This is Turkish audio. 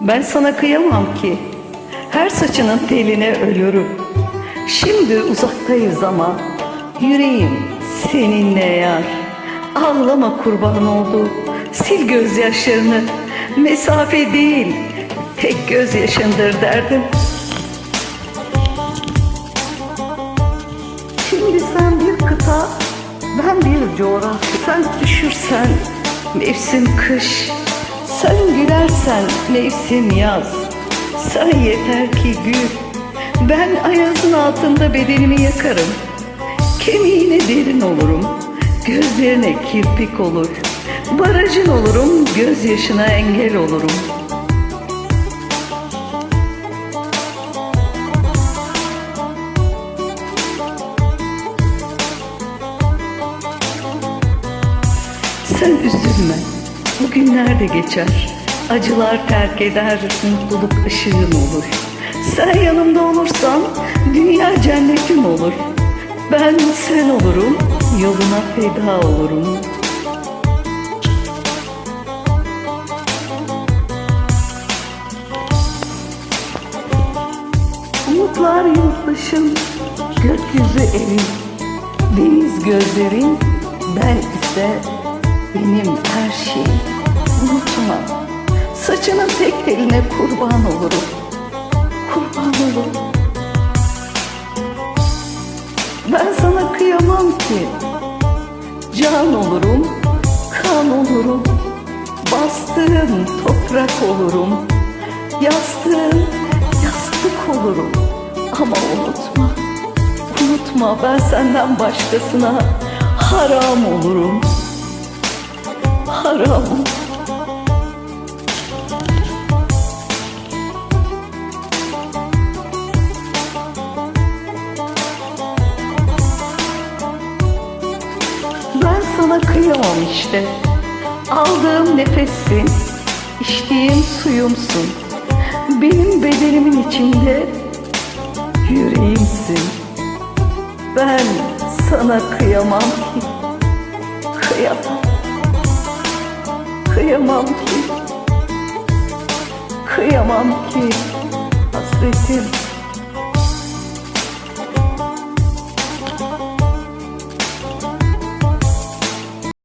Ben sana kıyamam ki. Her saçının teline ölürüm. Şimdi uzaktayız ama yüreğim seninle yar. Ağlama kurban oldu. Sil gözyaşlarını. Mesafe değil, tek gözyaşındır derdim. Şimdi sen bir kıta, ben bir coğrafya. Sen üşürsen mevsim kış, sen gülersen mevsim yaz. Sen yeter ki gül, ben ayazın altında bedenimi yakarım. Kemiğine derin olurum, gözlerine kirpik olur. Barajın olurum, gözyaşına engel olurum. Sen üzülme, bu günler de geçer. Acılar terk eder, mutluluk ışığın olur. Sen yanımda olursan dünya cennetim olur. Ben sen olurum, yoluna feda olurum. Umutlar yurttaşım, gökyüzü evim, deniz gözlerin, ben ise benim her şeyim. Unutma, saçının tek teline kurban olurum, kurban olurum. Ben sana kıyamam ki, can olurum, kan olurum, bastığın toprak olurum, yastığın yastık olurum. Ama unutma, unutma ben senden başkasına haram olurum. Haram. Ben sana kıyamam işte. Aldığım nefessin, içtiğim suyumsun. Benim bedenimin içinde yüreğimsin. Ben sana kıyamam ki. Kıyamam. Kıyamam ki. Kıyamam ki. Hasretim.